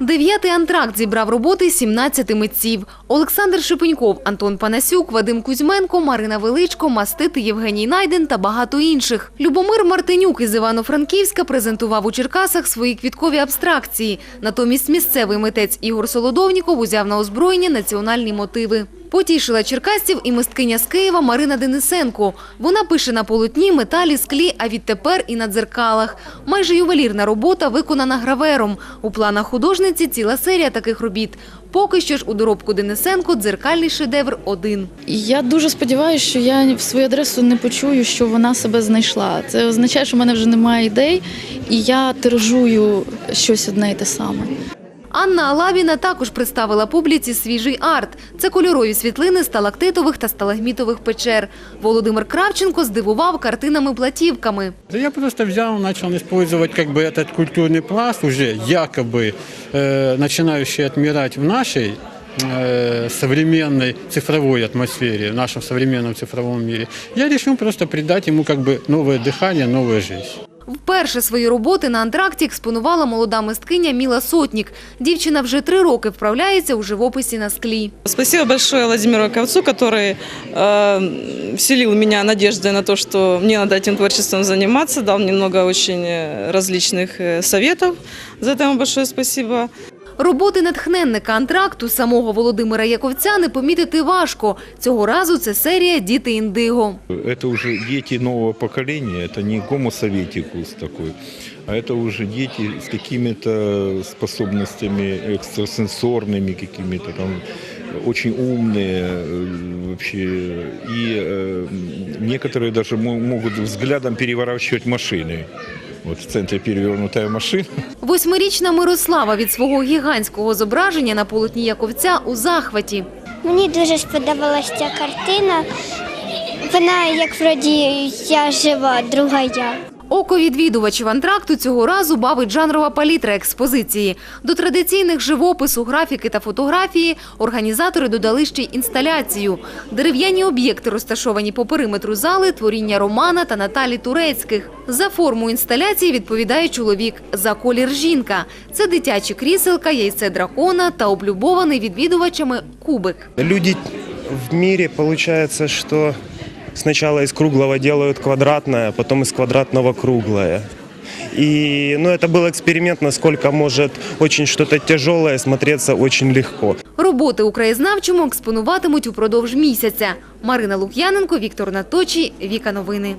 Дев'ятий антракт зібрав роботи 17 митців. Олександр Шипеньков, Антон Панасюк, Вадим Кузьменко, Марина Величко, Мастити Євгеній Найден та багато інших. Любомир Мартинюк із Івано-Франківська презентував у Черкасах свої квіткові абстракції. Натомість місцевий митець Ігор Солодовніков узяв на озброєння національні мотиви. Потішила черкасців і мисткиня з Києва Марина Денисенко. Вона пише на полотні, металі, склі, а відтепер і на дзеркалах. Майже ювелірна робота виконана гравером. У планах художниці ціла серія таких робіт. Поки що ж у доробку Денисенко дзеркальний шедевр один. Я дуже сподіваюся, що я в свою адресу не почую, що вона себе знайшла. Це означає, що в мене вже немає ідей, і я тиражую щось одне і те саме. Анна Алабіна також представила публіці свіжий арт. Це кольорові світлини сталактитових та сталагмітових печер. Володимир Кравченко здивував картинами-платівками. Да я просто взял, начал использовать как бы этот культурный пласт, уже якобы э, начинающий отмирать в нашей э, современной цифровой атмосфере, в нашем современном цифровом мире. Я решил просто придать ему как бы новое дыхание, новую жизнь. Вперше свої роботи на антракті експонувала молода мисткиня Міла Сотнік. Дівчина вже три роки вправляється у живописі на склі. Спасибо большое Владимиру Ковцу, который э, вселил в меня надежды на то, что мне надо этим творчеством заниматься, дал мне много очень э, различных э, советов. За это ему большое спасибо. Роботи натхненника антракту самого Володимира Яковця не помітити важко. Цього разу це серія «Діти індиго». Это уже дети нового поколения, это не гомо советикус такой, а это уже дети с какими-то способностями экстрасенсорными какими-то там, очень умные э, вообще. И э, некоторые даже мо- могут взглядом переворачивать машины. Вот в центрі перевернутая машина. Восьмирічна Мирослава від свого гігантського зображення на полотні Яковця у захваті. Мені дуже сподобалася ця картина. Вона як вроді я жива, друга я. Око відвідувачів антракту цього разу бавить жанрова палітра експозиції. До традиційних живопису, графіки та фотографії організатори додали ще й інсталяцію. Дерев'яні об'єкти, розташовані по периметру зали, творіння Романа та Наталі Турецьких. За форму інсталяції відповідає чоловік, за колір жінка. Це дитячі кріселка, яйце дракона та облюбований відвідувачами кубик. Люди в мире получается, что сначала из круглого делают квадратное, потом из квадратного круглое. И ну, это был эксперимент, насколько может очень что-то тяжелое смотреться очень легко. Роботи у краєзнавчому експонуватимуть упродовж місяця. Марина Лук'яненко, Віктор Наточі, Віка Новини.